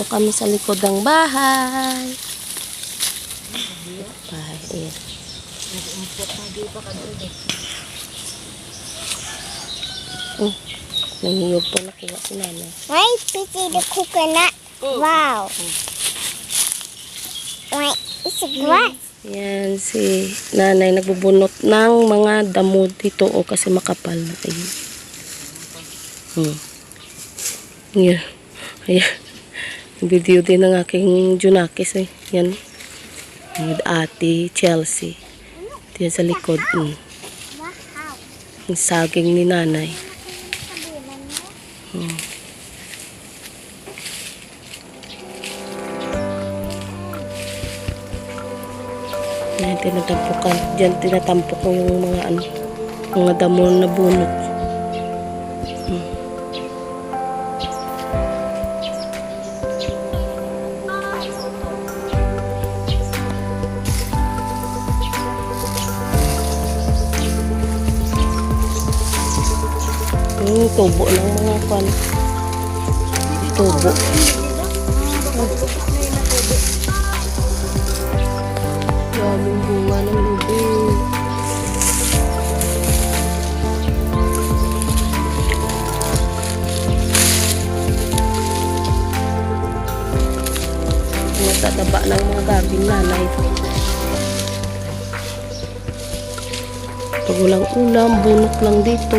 Dito kami sa likod ng bahay. Bahay, ayan. Oh, nangiyog po nakuha si nanay. Why pity the coconut? Wow. Why it's a grass. Yan, si nanay nagbubunot ng mga damo dito o kasi makapal na kayo. Hmm. Yan. Ayan. Video din ng aking Junakis eh. Yan. With ate Chelsea. Diyan sa likod. Wow. Yung saging ni nanay. Hmm. Yan, tinatampokan. Diyan tinatampok ko yung mga ano, mga damo na bunot. Yung tubo ng mga kwan. Tubo. Daming bunga ng lubi. Natataba ng mga gabing nanay. Pag walang ulam, bunot lang dito.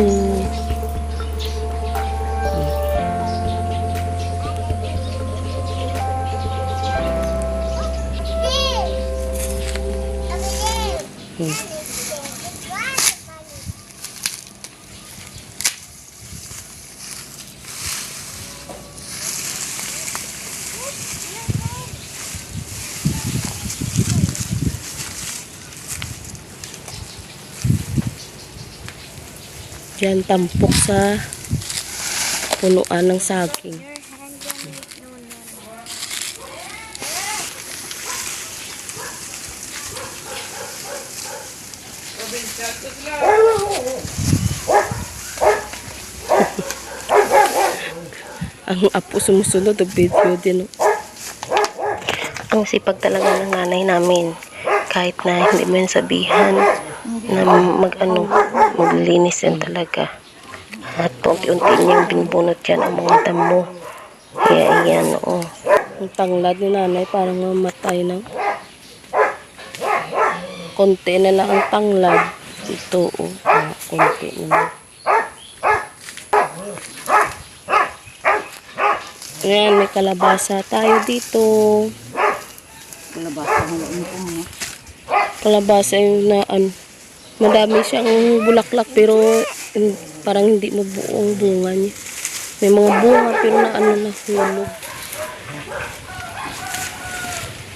Diyan tampok sa punuan ng saging. Ang apo sumusunod ang video din. oh. Ang sipag talaga ng nanay namin. Kahit na hindi mo yan sabihan na mag ano, maglinis yan talaga. At unti-unti niyang binubunot yan ang mga damo. Kaya yan, oo. Ang tanglad ni nanay parang mamatay ng konti na lang ang tanglad. Ito, oh. Ah, konti na lang. Ayan, may kalabasa tayo dito. Kalabasa mo yung mo. Kalabasa yung na, ano, madami siyang bulaklak pero parang hindi mo buong bunga niya. May mga bunga pero na ano na hulog.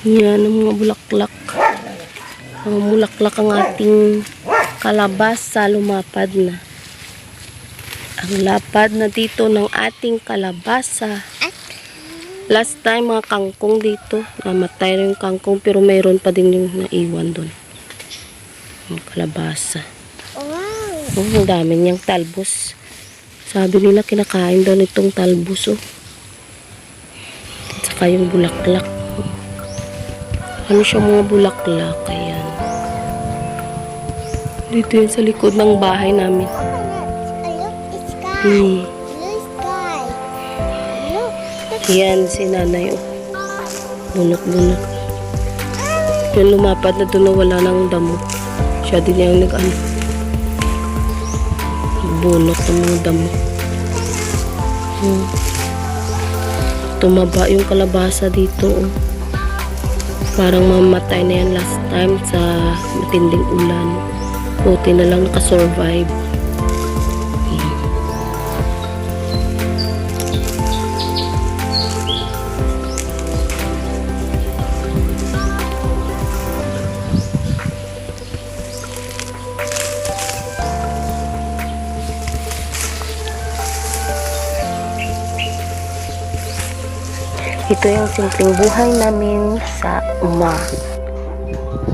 Yan ang mga bulaklak. Mga bulaklak ang ating kalabasa lumapad na. Ang lapad na dito ng ating kalabasa. Last time mga kangkong dito. Namatay rin yung kangkong pero mayroon pa din yung naiwan doon. Ang kalabasa. Wow. Oh, ang dami niyang talbos. Sabi nila kinakain daw nitong talbos oh. At saka yung bulaklak. Ano siya mga bulaklak. Ayan. Dito yun sa likod ng bahay namin. Hmm. Yan si nanay oh. Bunot-bunot. Yung lumapad na doon na wala ng damo. Siya din yung nag ano. Bunot ng mga damo. Hmm. Tumaba yung kalabasa dito oh. Parang mamatay na yan last time sa matinding ulan. Buti na lang nakasurvive. Ito yung simpleng buhay namin sa uma.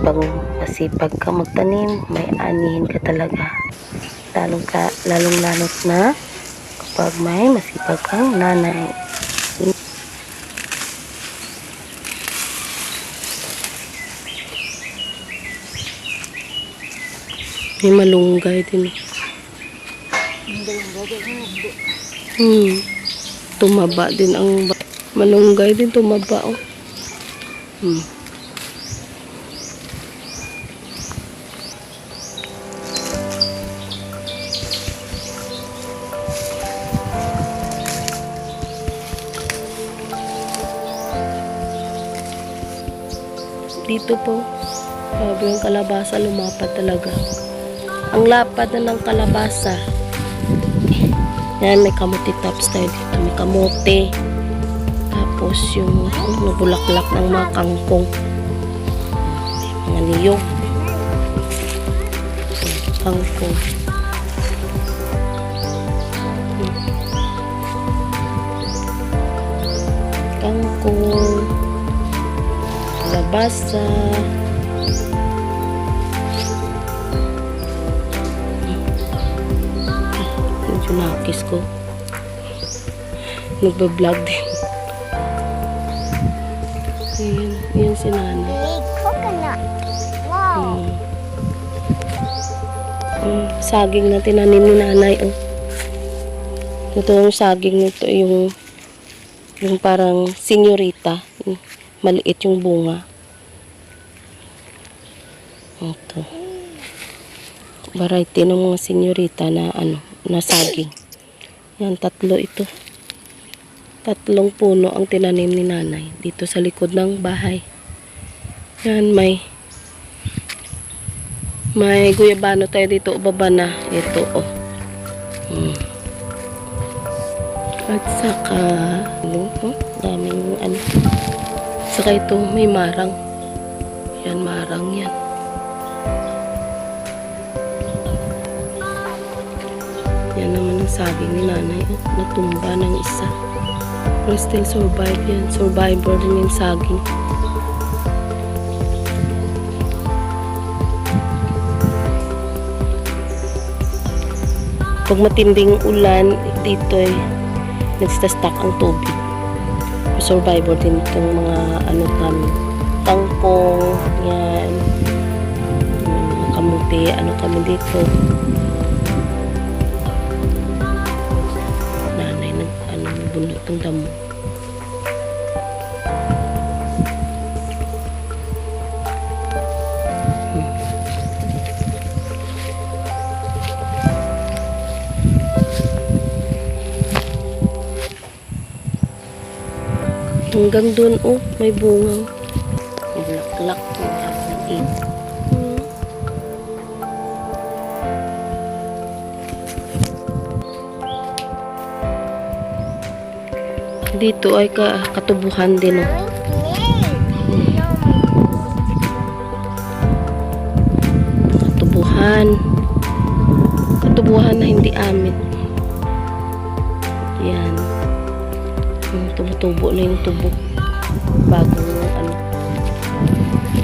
Pag masipag ka magtanim, may anihin ka talaga. Lalong, ka, lalong lalot na kapag may masipag kang nanay. May malunggay din. Hmm. Tumaba din ang malunggay din tumaba oh. Hmm. Dito po, grabe yung kalabasa, lumapad talaga. Ang lapad na ng kalabasa. Yan, may kamuti tops tayo dito. May kamote. Tapos yung ano, bulaklak ng mga kangkong. Mga niyog. Kangkong. Kangkong. Kalabasa. Medyo nakis ko. Nagbablog din. Saging na tinanim ni nanay. Oh. Ito yung saging nito, yung yung parang senyorita. Yung Maliit yung bunga. Ito. Variety ng mga senyorita na ano, na saging. Yan, tatlo ito. Tatlong puno ang tinanim ni nanay dito sa likod ng bahay. Yan, may may guyabano tayo dito, baba na. Ito, oh. Hmm. At saka, ano, oh, daming, ano. Saka ito, may marang. Yan, marang yan. Yan naman ang sabi ni nanay, oh, natumba ng isa. Pero still survive yan. Survivor din yung saging. Pag matinding ulan, dito ay nagsistastock ang tubig. Survivor din itong mga ano kami. Tangkong, yan. Kamuti, ano kami dito. Nanay nag ano, bunot ng damo. Hanggang doon, oh, may bunga. May bulaklak. May tapain. Dito ay ka katubuhan din, oh. Katubuhan. Katubuhan na hindi amin. Yan. Yung tumutubo na yung tubo. Bagong ano.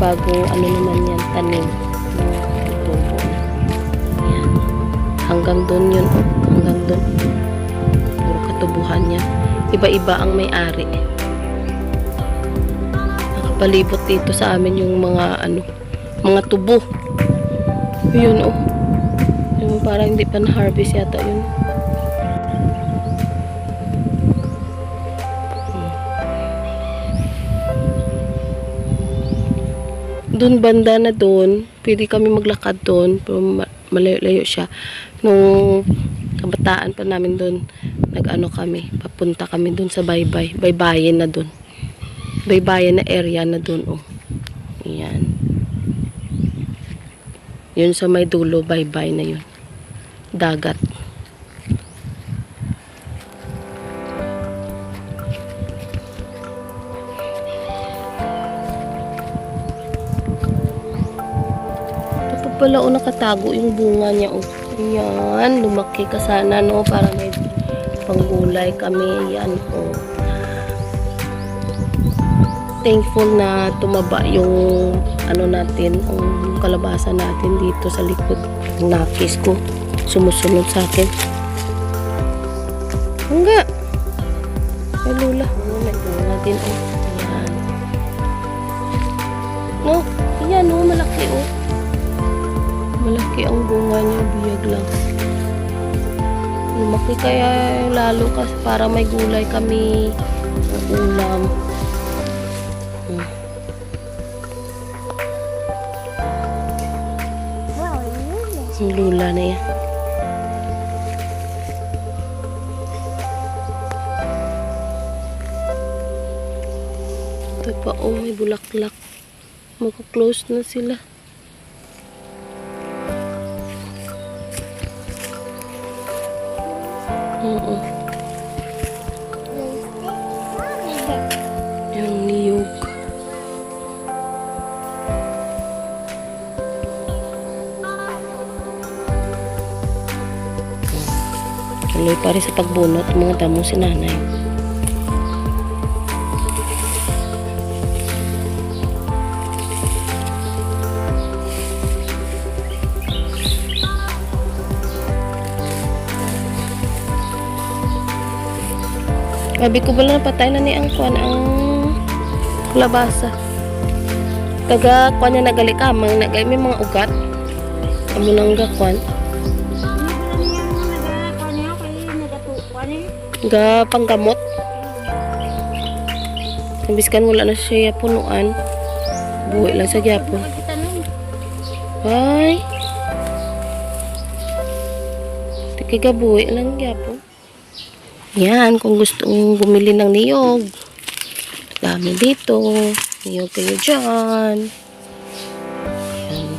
Bagong ano naman yan, tanim. Tubo na. Yan. Hanggang doon yun. Hanggang doon. Puro katubuhan niya. Iba-iba ang may-ari. Nakapalibot dito sa amin yung mga ano, mga tubo. Yun oh. Yung parang hindi pa na-harvest yata yun. Doon banda na doon, pwede kami maglakad doon, pero ma- malayo-layo siya. Nung kabataan pa namin doon, nag-ano kami, papunta kami doon sa baybay, baybayin na doon. Baybayin na area na doon, oh. Yan. Yun sa may dulo, baybay na yun. Dagat. Pala o nakatago yung bunga niya o. Ayan, lumaki ka sana no para may panggulay kami. Yan o. Thankful na tumaba yung ano natin, ang kalabasa natin dito sa likod. Nakis ko. Sumusunod sa akin. Hangga. Ay lula. Oh, may bunga o. lang. Lumaki kaya lalo kasi para may gulay kami ng ulam. Hmm. Ang lula na yan. Ito pa, oh, may bulaklak. Magka-close na sila. Oo. Yung niyog. Tuloy pa rin sa pagbunot mga damo si nanay. Sabi ko bala napatay na ni ang kuan ang labasa. Taga kuan niya nagali ka, mga nagay may mga ugat. Amo nang gakuan. Ga panggamot. Ambiskan wala na siya punuan. Buwi lang sa gyapon. Ay. Tikiga buwi lang gyapon. Yan, kung gusto mong bumili ng niyog. Dami dito. Niyog kayo dyan. Yan.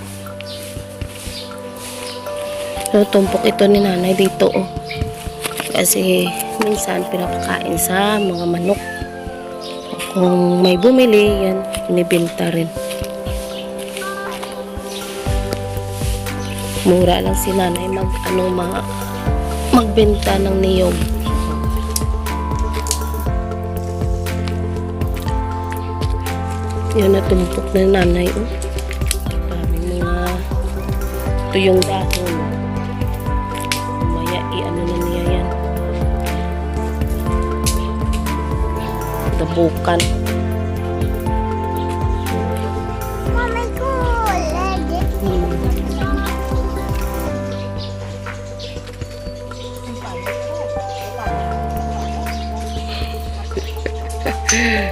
So, tumpok ito ni nanay dito, oh. Kasi, minsan, pinapakain sa mga manok. Kung may bumili, yan, inibenta rin. Mura lang si nanay mag, ano, ma, magbenta ng niyog. Yan, natumpok na nanay. Oh. Maraming mga tuyong dahon. Maya, i-ano na niya yan. Dabukan. Hmm. Yeah.